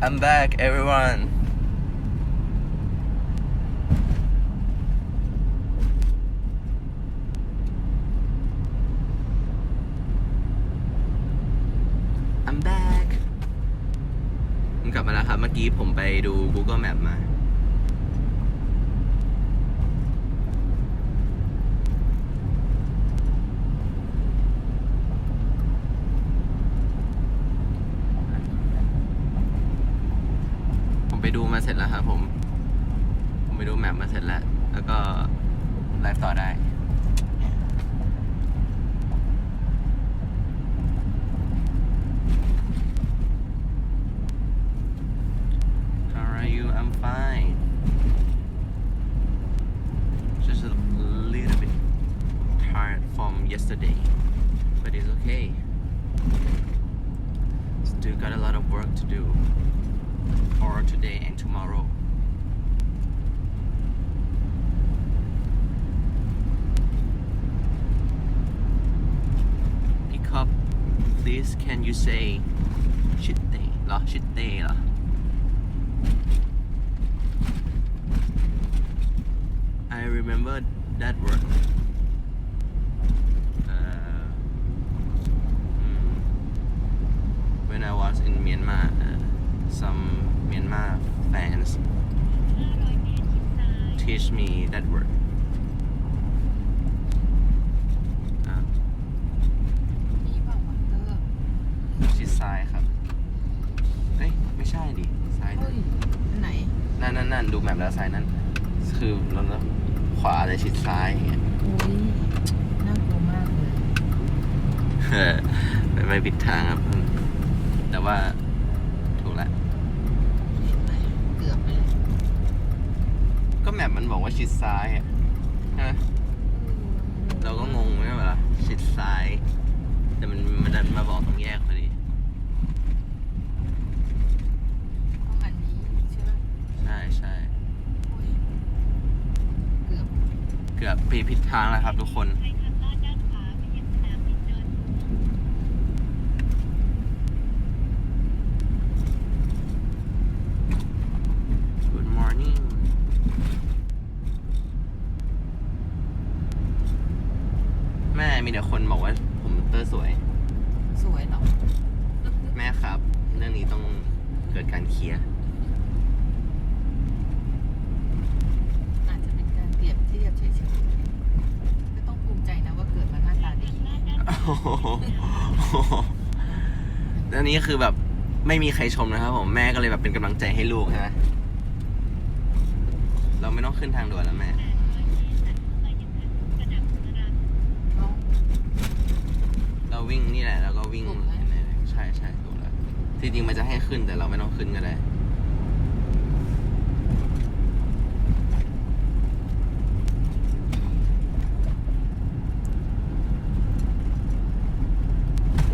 I'm back everyone I'm back ผมกลับมาแล้วครับ เมื่อกี้ผมไปดู Google Map มา ผมไปดูมา เสร็จแล้วครับผม ผมไปดูแมปมาเสร็จแล้ว แล้วก็ไลฟ์ต่อได้ please. Can you say ชิดเตเหรอชิดเตเหรอ I remember that word. Uh, hmm. when I was in Myanmar, uh, some Myanmar fans teach me that word. ซ้ายครับ เอ้ยไม่ใช่ดิซ้ายเฮ้ยอันไหน นั่นนั่นนั่นดูแมปแล้วซ้ายนั่น คือรถแล้วขวาแต่ชิดซ้ายอย่างเงี้ยอุ้ยน่ากลัวมากเลยเออไม่ไม่ผิดทางครับ แต่ว่าถูกแล้วเห็นไหมเกือบไปเลยก็แมปมันบอกว่าชิดซ้ายอะฮะเราก็งงไม่ใช่เหรอชิดซ้าย แต่มันมันดันมาบอกตรงแยกพอดี ต้องอันนี้ใช่ไหม ใช่ใช่ โอ้ยเกือบ เกือบไปผิด ทางแล้วครับทุกคน Good morning แม่มีแต่คนบอกว่าผมเตอร์สวย สวยเหรอ แม่ครับ เรื่องนี้ต้องเกิดการเคลียร์ อาจจะเป็นการเปรียบเทียบเฉยๆก็ต้องภูมิใจนะว่าเกิดมาหน้าตาดี โอ้โหแล้วนี้คือแบบไม่มีใครชมนะครับผมแม่ก็เลยแบบเป็นกำลังใจให้ลูกนะเราไม่ต้องขึ้นทางด่วนแล้วแม่เนาะเราวิ่งนี่แหละแล้วก็วิ่งถูกไหม ใช่ใช่ถูกแล้วจริงๆมันจะให้ขึ้นแต่เราไม่ต้องขึ้นก็ได้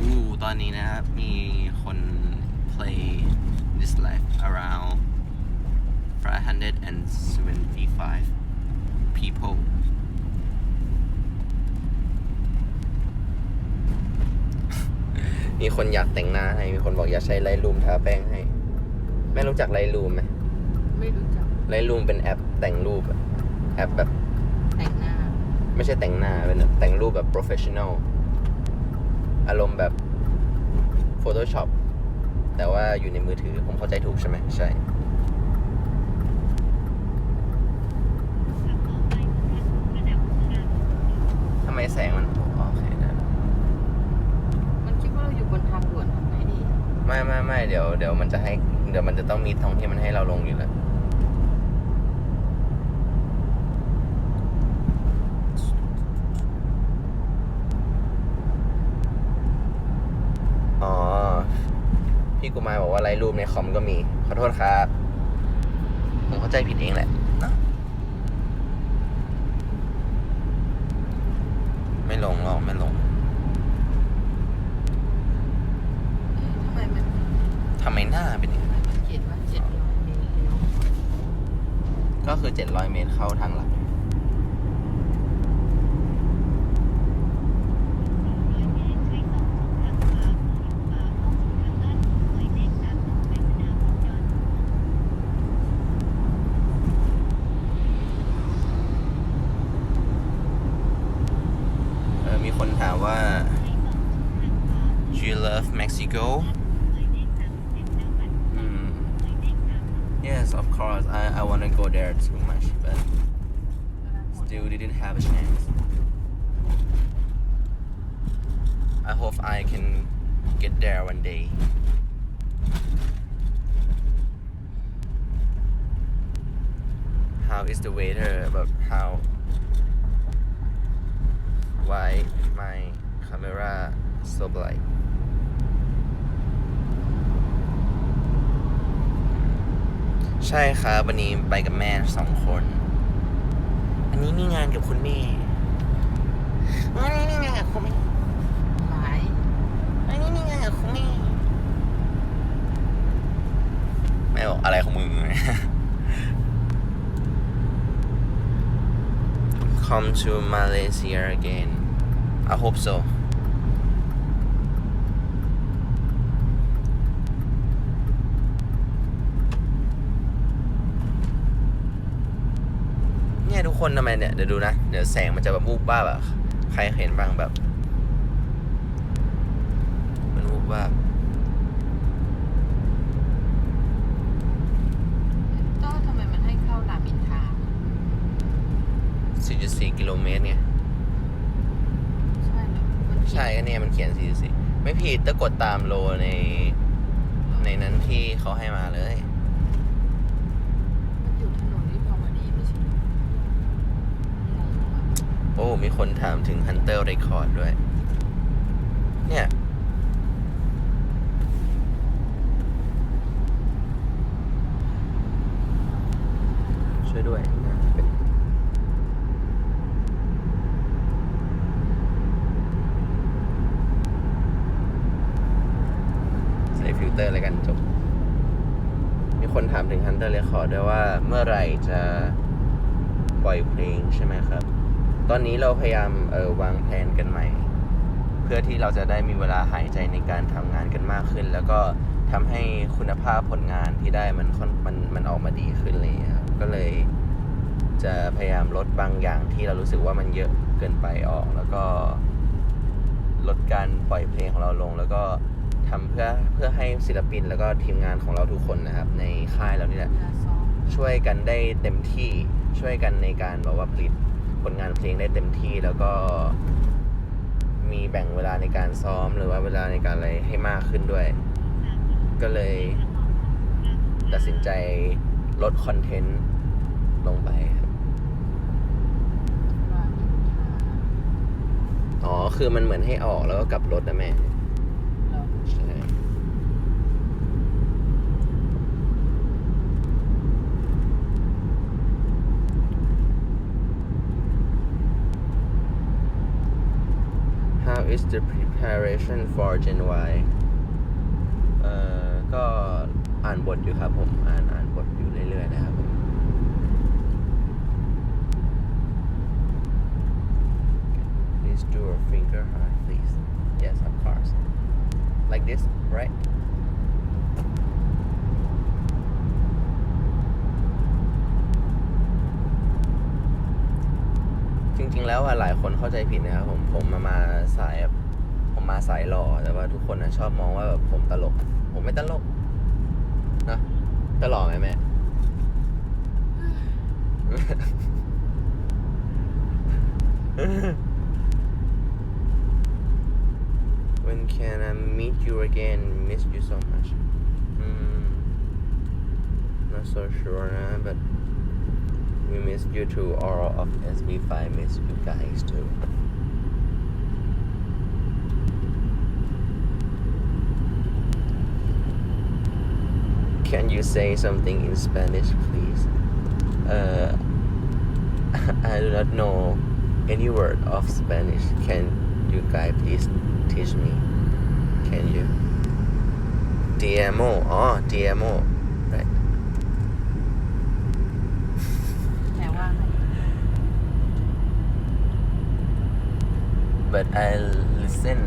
อู้ ตอนนี้นะครับ มีคน play this life around 575 people มีคนอยากแต่งหน้าให้ มีคนบอกอยากใช้ไลท์รูมทาแป้งให้ แม่รู้จักไลท์รูมไหมไม่รู้จักไลท์รูมเป็นแอปแต่งรูปอะแอปแบบ แต่งหน้า ไม่ใช่แต่งหน้า เป็นแบบแต่งรูปแบบ professional อารมณ์แบบ Photoshop แต่ว่าอยู่ในมือถือผมเข้าใจถูกใช่ไหมใช่ทำไมแสงมันอ๋อโอเคได้มันคิดว่าเราอยู่บนทางด่วนทำไงดี ไม่ไม่ไม่เดี๋ยวเดี๋ยวมันจะให้ เดี๋ยวมันจะต้องมีตรงที่มันให้เราลงอยู่แล้ว อ๋อ พี่กุมารบอกว่าไลท์รูปในคอมก็มี ขอโทษครับ ผมเข้าใจผิดเองแหละนะไม่ลงหรอกไม่ลงเอ๊ะทำไมมันทำไมหน้าเป็นอย่างนี้ทำไมมันเขียนว่าเจ็ดร้อยเมตรเลี้ยวก็คือ 700 เมตรเข้าทางหลัก I I wanna go there too much but still didn't have a chance. I hope I can get there one day. How is the weather about how why my camera so bright ใช่ครับวันนี้ไปกับแม่สองคน อันนี้มีงานกับคุณแม่วันนี้มีงานกับคุณแม่หลายวันนี้มีงานกับคุณแม่แม่บอกอะไรของมึง Come to Malaysia again I hope so เนี่ยทุก คนทำไมเนี่ย เดี๋ยวดูนะ เดี๋ยวแสงมันจะแบบวูบบ้าบอะใครเห็นบ้างแบบ มันวูบบ้าบก็ทำไมมันให้เข้ารามอินทรา4.4 กิโลเมตรไง ใช่เหรอมันเขียนใช่ก็เนี่ยมันเขียน 4.4 ไม่ผิดต้องกดตามโลใน ในนั้นที่เขาให้มาเลยมันอยู่ถนนวิภาวดีไม่ใช่เหรองงอะ โอ้ มีคนถามถึง Hunter Record ด้วย เนี่ย ช่วยด้วยนะเป็นใส่ฟิลเตอร์อะไรกันจบ มีคนถามถึง Hunter Record ด้วยว่าเมื่อไหร่จะปล่อยเพลงใช่ไหมครับ ตอนนี้เราพยายามเออวางแผนกันใหม่ เพื่อที่เราจะได้มีเวลาหายใจในการทำงานกันมากขึ้น แล้วก็ทำให้คุณภาพผลงานที่ได้มันค่อนมันมันออกมาดีขึ้นเลยครับก็เลยจะพยายามลดบางอย่างที่เรารู้สึกว่ามันเยอะเกินไปออก แล้วก็ลดการปล่อยเพลงของเราลง แล้วก็ทำเพื่อเพื่อให้ศิลปินแล้วก็ทีมงานของเราทุกคนนะครับ ในค่ายเรานี่แหละเวลาซ้อมช่วยกันได้เต็มที่ช่วยกันในการแบบว่าผลิต ผลงานเพลงได้เต็มที่แล้วก็มีแบ่งเวลาในการซ้อมหรือว่าเวลาในการอะไรให้มากขึ้นด้วย ก็เลยตัดสินใจลดคอนเทนต์ลงไปครับรามอินทราอ๋อ คือมันเหมือนให้ออกแล้วก็กลับรถนะแม่ is the preparation for Gen Y เอ่อ ก็อ่านบทอยู่ครับผม อ่านอ่านบทอยู่เรื่อยๆนะครับผม Please do a finger high, please. Yes, of course. Like this, right? ริงๆแล้วอะหลายคนเข้าใจผิดนะครับผมผมมามาสายผมมาสายหล่อแต่ว่าทุกคนนะชอบมองว่าแบบผมตลก ผมไม่ตลกนะตลกไหมแม่ When can I meet you again? Miss you so much. Mm, Not so sure, but we miss you too. All of SB5 miss you guys too. Can you say something in Spanish, please? Uh, I do not know any word of Spanish. Can you guys please teach me? Can you? DMO. Oh, DMO. Right. But I listen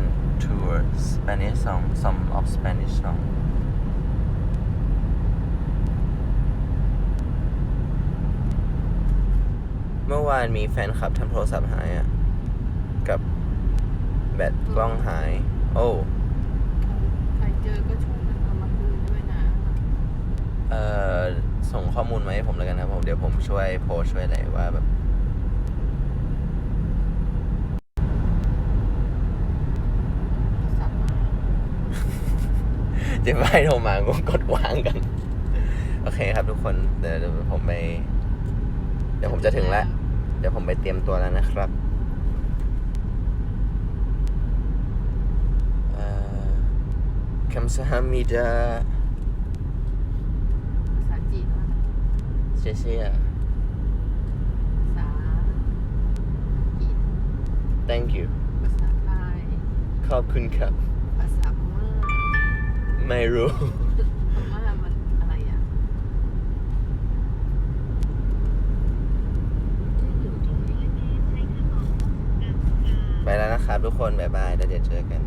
to Spanish song, some of Spanish song. เมื่อวานมีแฟนคลับทำโทรศัพท์หายอะ กับแบตกล้องหาย โอ้ ใครเจอก็ช่วยมันเอามาคืนด้วยนะ เอ่อ ส่งข้อมูลมาให้ผมแล้วกันนะครับผมเดี๋ยวผมช่วยโพสต์ช่วยอะไรว่าแบบ โทรศัพท์มา เจะไม่โทรมาก็กดวางกัน โอเคครับทุกคนเดี๋ยวเดี๋ยวผมไป เดี๋ยวผมจะถึงแล้ว เดี๋ยวผมไปเตรียมตัวแล้วนะครับเอ่อคำสามิดาภาษาจีนว่าอะไรเชียเชีย ภาษาอังกฤษ thank you ภาษาไทยขอบคุณครับภาษาพม่า ไม่รู้พม่ามันอะไรอะอยู่ตรงนี้ไปแล้วนะครับทุกคน บ๊ายบายแล้วเดี๋ยวเจอกัน